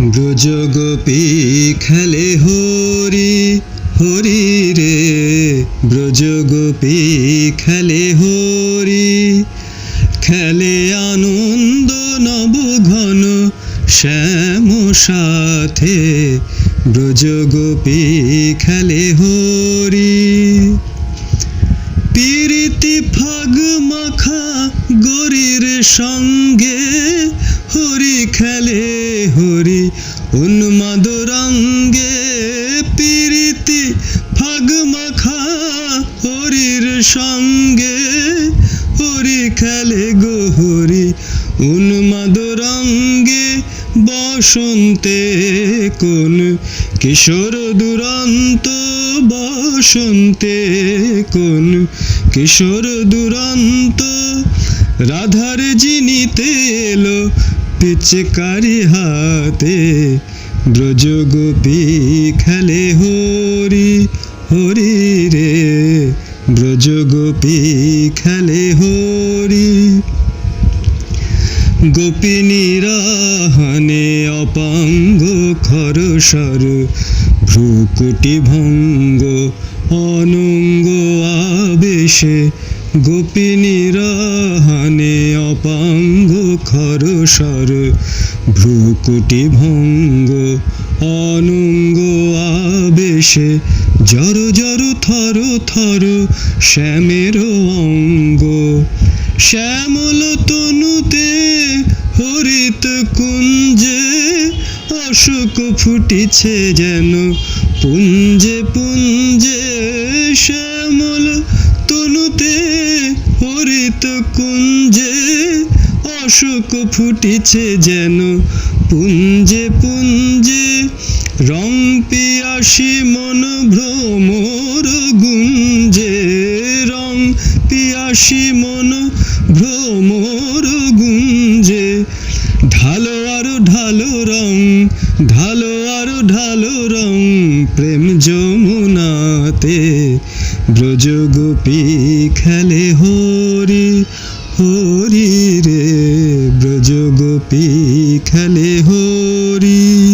ব্রজগোপী খেলে হরি হরি রে। ব্রজগোপী খেলে হরি, খেলে আনন্দ নব ঘন শ্যাম সাথে। ব্রজগোপী খেলে হরি। পিরিতি ফাগ মাখা গরির সঙ্গে সঙ্গে হরি খেলে গো হরি উন্মাদ রঙ্গে বসন্তে কোন কিশোর দুরন্ত বসন্তে কোন কিশোর দুরন্ত। রাধার জিনিতে এলো পিচকারি হাতে, ব্রজগোপী খেলে হরি হরি রে। ব্রজগোপী খেলে হরি। গোপিনীরাহনে অপাঙ্গ খরসর ভ্রুকুটি ভঙ্গ অনঙ্গ আবেশে। গোপিনীরাহনে অপাঙ্গ খরসর ভ্রুকুটি ভঙ্গ অনঙ্গ আবেশে। জর জর থর থর শ্যামের অঙ্গ। শ্যামল তনুতে হরিত কুঞ্জে অশোক ফুটিছে যেন। পুঞ্জে পুঞ্জে শ্যামল তনুতে হরিত কুঞ্জে অশোক ফুটেছে যেন। পুঞ্জে পুঞ্জে রং পিয়াসী মন ভ্রমর গুঞ্জে রং পিয়াসী মন ভ্রমর গুঞ্জে ঢালো আরও ঢালো রং, ঢালো আরও ঢালো রং প্রেম যমুনাতে। ব্রজগোপী খেলে হরি হরি এখানে হরি।